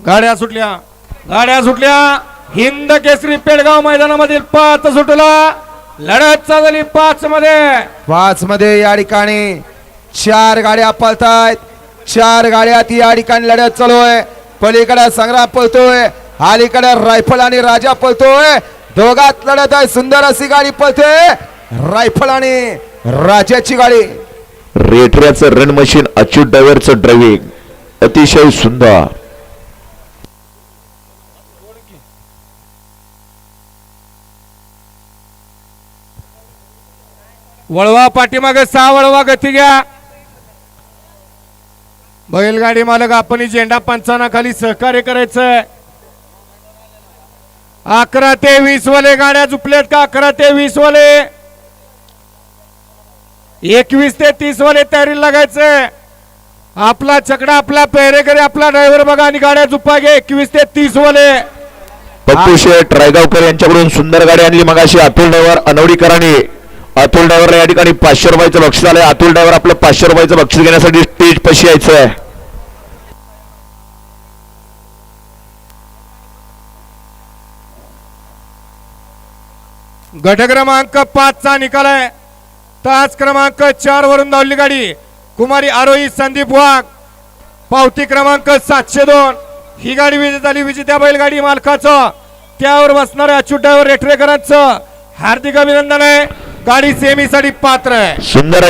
गाड्या सुटल्या. गाड्या सुटल्या. हिंद केसरी पेडगाव मैदानामधील पाच सुटला. लढत चालली पाच मध्ये पाच मध्ये या ठिकाणी चार गाड्या पळतायत. चार गाड्यात या ठिकाणी लढत चालू आहे पलीकडे संग्राम पळतोय. अलीकडे रायफल आणि राजा पळतोय. दोघात लढत आहे. सुंदर अशी गाडी पळते. रायफल आणि राजाची गाडी. रेटऱ्याचं रन मशीन अच्युत ड्रायव्हरचं ड्रायव्हिंग अतिशय सुंदर. वळवा पाठीमागे सहा वळवा गती घ्या. बैलगाडी मालक आपण झेंडा पंचाना खाली सहकार्य करायचं अकरा ते वीस वाले गाड्या झुपल्यात का? अकरा ते वीस वाले. एकवीस ते तीस वाले तयारी लागायचं आपला चकडा आपला पेरेकरी आपला ड्रायव्हर बघा आणि गाड्या झुपा घे एकवीस ते तीस वाले. पप्पू शेठ रायगावकर यांच्याकडून सुंदर गाडी आणली. मगाशी अतुल ड्रायव्हर अनवडीकरांनी अतुल ड्रायव्हरला या ठिकाणी पाचशे रुपयाचं बक्षीस आलंय. अतुल ड्रायव्हर आपलं पाचशे रुपयाचं बक्षीस घेण्यासाठी स्टेज पशी यायचं आहे गट क्रमांक पाचचा निकाल आहे तास क्रमांक चार वरून धावली गाडी. कुमारी आरोही संदीप वाघ. पावती क्रमांक सातशे दोन. ही गाडी विजेत झाली. विजेत्या बैलगाडी मालकाचं. त्यावर बसणाऱ्या अच्युत रेठरेकरांचं हार्दिक अभिनंदन आहे. गाडी सेमीसाठी पात्र आहे. सुंदर